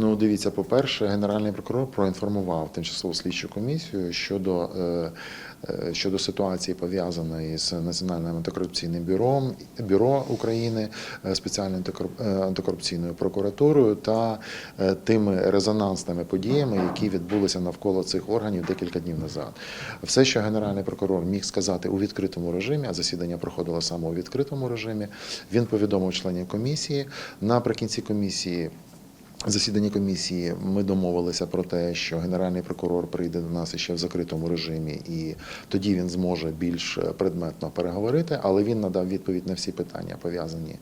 Ну, дивіться, по-перше, генеральний прокурор проінформував тимчасову слідчу комісію щодо, е, е, щодо ситуації пов'язаної з Національним антикорупційним бюро, бюро України, е, спеціальною антикоруп- антикорупційною прокуратурою та тими резонансними подіями, які відбулися навколо цих органів декілька днів назад. Все, що генеральний прокурор міг сказати у відкритому режимі, а засідання проходило саме у відкритому режимі, він повідомив членів комісії. Наприкінці комісії. Засідання комісії ми домовилися про те, що генеральний прокурор прийде до нас ще в закритому режимі, і тоді він зможе більш предметно переговорити. Але він надав відповідь на всі питання, пов'язані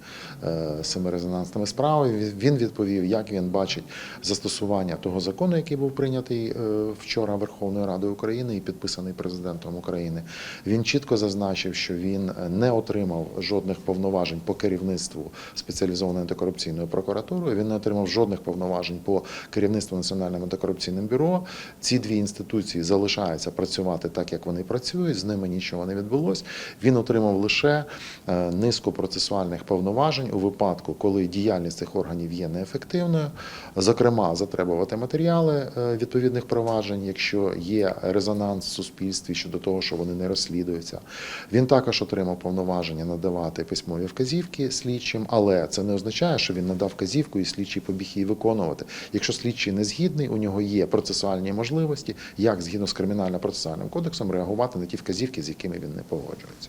е, з цими резонансними справами. Він відповів, як він бачить застосування того закону, який був прийнятий е, вчора Верховною Радою України і підписаний президентом України. Він чітко зазначив, що він не отримав жодних повноважень по керівництву спеціалізованої антикорупційної прокуратури. Він не отримав жодних повноважень по керівництву Національним антикорупційним бюро. Ці дві інституції залишаються працювати так, як вони працюють. З ними нічого не відбулось. Він отримав лише е, низку процесуальних повноважень у випадку, коли діяльність цих органів є неефективною. Зокрема, затребувати матеріали е, відповідних проваджень, якщо є резонанс в суспільстві щодо того, що вони не розслідуються. Він також отримав повноваження надавати письмові вказівки слідчим, але це не означає, що він надав вказівку і слідчий побіг її виконувати. Якщо слідчий не згідний, у нього є процесуальні можливості, як згідно з кримінально-процесуальним кодексом реагувати на ті вказівки, з якими він не погоджується.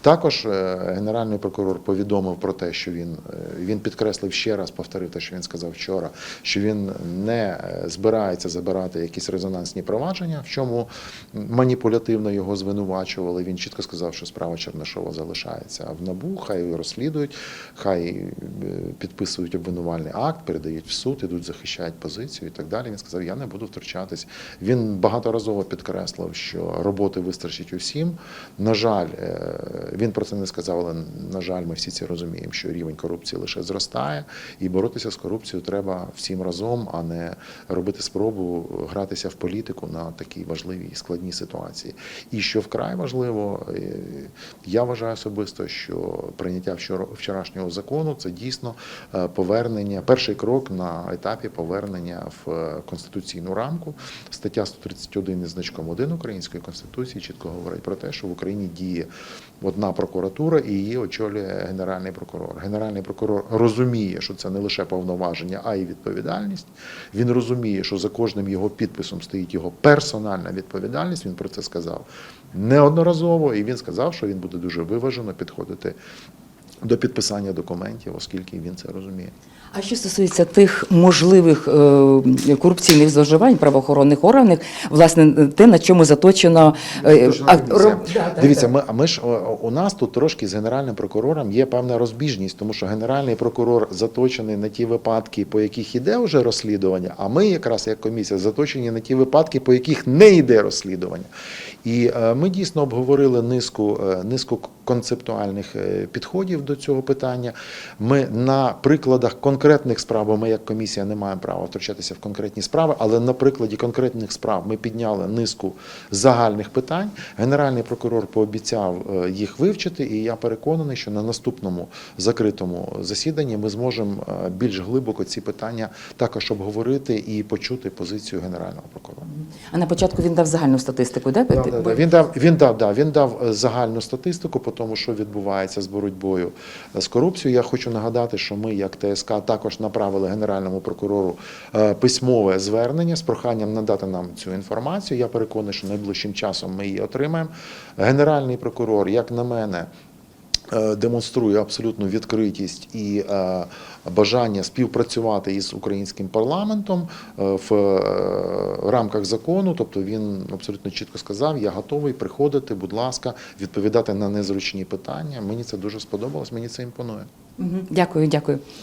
Також е, генеральний прокурор повідомив про те, що він, е, він підкреслив ще раз, повторив те, що він сказав вчора, що він не е, збирається забирати якісь резонансні провадження, в чому маніпулятивно його звинувачували. Він чітко сказав, що справа Чернишова залишається в набу, хай розслідують, хай підписують обвинувальний акт, передають в суд, ідуть, захищають позицію і так далі. Він сказав, я не буду втручатись. Він багаторазово підкреслив, що роботи вистачить усім. На жаль, е, він про це не сказав, але на жаль, ми всі це розуміємо, що рівень корупції лише зростає, і боротися з корупцією треба всім разом, а не робити спробу гратися в політику на такій важливій складній ситуації. І що вкрай важливо, е, я вважаю особисто, що прийняття вчора- вчорашнього закону це дійсно е, повернення, перший крок на етапі повернення в е, конституційну рамку. Стаття 131 із значком 1 української конституції чітко говорить про те, що в Україні діє одна прокуратура і її очолює генеральний прокурор. Генеральний прокурор розуміє, що це не лише повноваження, а й відповідальність. Він розуміє, що за кожним його підписом стоїть його персональна відповідальність. Він про це сказав неодноразово, і він сказав, що він буде дуже виважено підходити до підписання документів, оскільки він це розуміє. А що стосується тих можливих е, корупційних зловживань правоохоронних органах, власне, те, на чому заточено е, а, дивіться, да, Дивіться, так. ми, а ми ж у нас тут трошки з генеральним прокурором є певна розбіжність, тому що генеральний прокурор заточений на ті випадки, по яких іде вже розслідування, а ми якраз як комісія заточені на ті випадки, по яких не йде розслідування. І е, ми дійсно обговорили низку, е, низку концептуальних е, підходів до цього питання. Ми на прикладах конкретних справ, бо ми як комісія не маємо права втручатися в конкретні справи, але на прикладі конкретних справ ми підняли низку загальних питань. Генеральний прокурор пообіцяв їх вивчити, і я переконаний, що на наступному закритому засіданні ми зможемо більш глибоко ці питання також обговорити і почути позицію генерального прокурора. А на початку він дав загальну статистику, де? Да, да, да. Він дав він дав да він дав е, загальну статистику по тому, що відбувається з боротьбою е, з корупцією. Я хочу нагадати, що ми, як ТСК, також направили генеральному прокурору е, письмове звернення з проханням надати нам цю інформацію. Я переконаний, що найближчим часом ми її отримаємо. Генеральний прокурор, як на мене. Е, Демонструє абсолютну відкритість і е, бажання співпрацювати із українським парламентом е, в рамках закону. Тобто він абсолютно чітко сказав: я готовий приходити, будь ласка, відповідати на незручні питання. Мені це дуже сподобалось, мені це імпонує. Дякую, дякую.